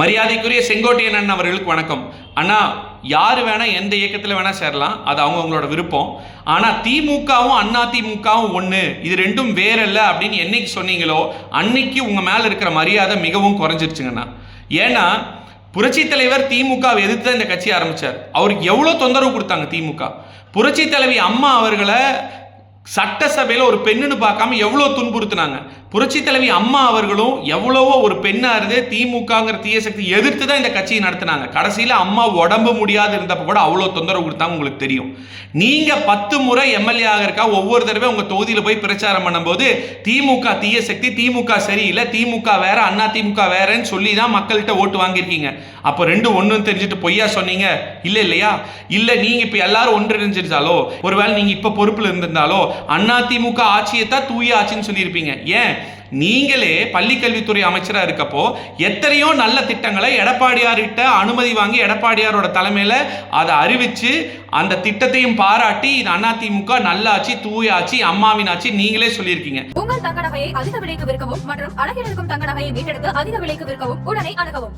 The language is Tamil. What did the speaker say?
மரியாதைக்குரிய செங்கோட்டையன் அண்ணன் அவர்களுக்கு வணக்கம். அண்ணா யார் வேணால் எந்த இயக்கத்தில் வேணால் சேரலாம். அது அவங்கவுங்களோட விருப்பம். ஆனால் திமுகவும் அண்ணா திமுகவும் ஒன்று இது ரெண்டும் வேற இல்லை அப்படின்னு என்னைக்கு சொன்னீங்களோ அன்னைக்கு உங்கள் மேலே இருக்கிற மரியாதை மிகவும் குறைஞ்சிருச்சுங்கண்ணா ஏன்னா புரட்சி தலைவர் திமுகவை எதிர்த்து தான் இந்த கட்சி ஆரம்பித்தார் அவருக்கு எவ்வளோ தொந்தரவு கொடுத்தாங்க திமுக. புரட்சி தலைவி அம்மா அவர்களை சட்டசபையில் ஒரு பெண்ணுன்னு பார்க்காம எவ்வளோ துன்புறுத்தினாங்க? புரட்சி தலைவி அம்மா அவர்களும் எவ்வளவோ ஒரு பெண்ணாக இருந்தே திமுகங்கிற தீய சக்தி எதிர்த்து தான் இந்த கட்சியை நடத்தினாங்க. கடைசியில் அம்மா உடம்பு முடியாது இருந்தப்போ கூட அவ்வளோ தொந்தரவு கொடுத்தாங்க உங்களுக்கு தெரியும். நீங்கள் பத்து முறை எம்எல்ஏ ஆகிறக்கா ஒவ்வொரு தடவை உங்கள் தொகுதியில் போய் பிரச்சாரம் பண்ணும்போது திமுக தீய சக்தி திமுக சரியில்லை திமுக வேற அண்ணா திமுக வேறன்னு சொல்லி தான் மக்கள்கிட்ட ஓட்டு வாங்கியிருக்கீங்க. அப்போ ரெண்டு ஒன்றும் தெரிஞ்சுட்டு பொய்யா சொன்னீங்க? இல்லை இல்லையா? இல்லை நீங்கள் இப்போ எல்லாரும் ஒன்றிணைஞ்சிருந்தாலோ ஒருவேளை நீங்கள் இப்போ பொறுப்பில் இருந்திருந்தாலோ அதிமுக ஆட்சியை தான் தூய ஆட்சின்னு சொல்லியிருப்பீங்க. ஏன்? நீங்களே பள்ளிக்கல்வித்துறை அமைச்சராக இருக்கப்போ எத்தனையோ நல்ல திட்டங்களை எடப்பாடியார்கிட்ட அனுமதி வாங்கி எடப்பாடியாரோட தலைமையில் அதை அறிவித்து அந்த திட்டத்தையும் பாராட்டி இது அதிமுக நல்லாச்சு தூயாச்சு அம்மாவின் ஆச்சு நீங்களே சொல்லியிருக்கீங்க. உங்கள் தங்க நகையை அதிக விலைக்கு விற்கவும் மற்றும் அழகில் இருக்கும் தங்க நகையை மீட்டெடுத்து அதிக விலைக்கு விற்கவும் உடனே அணுகவும்.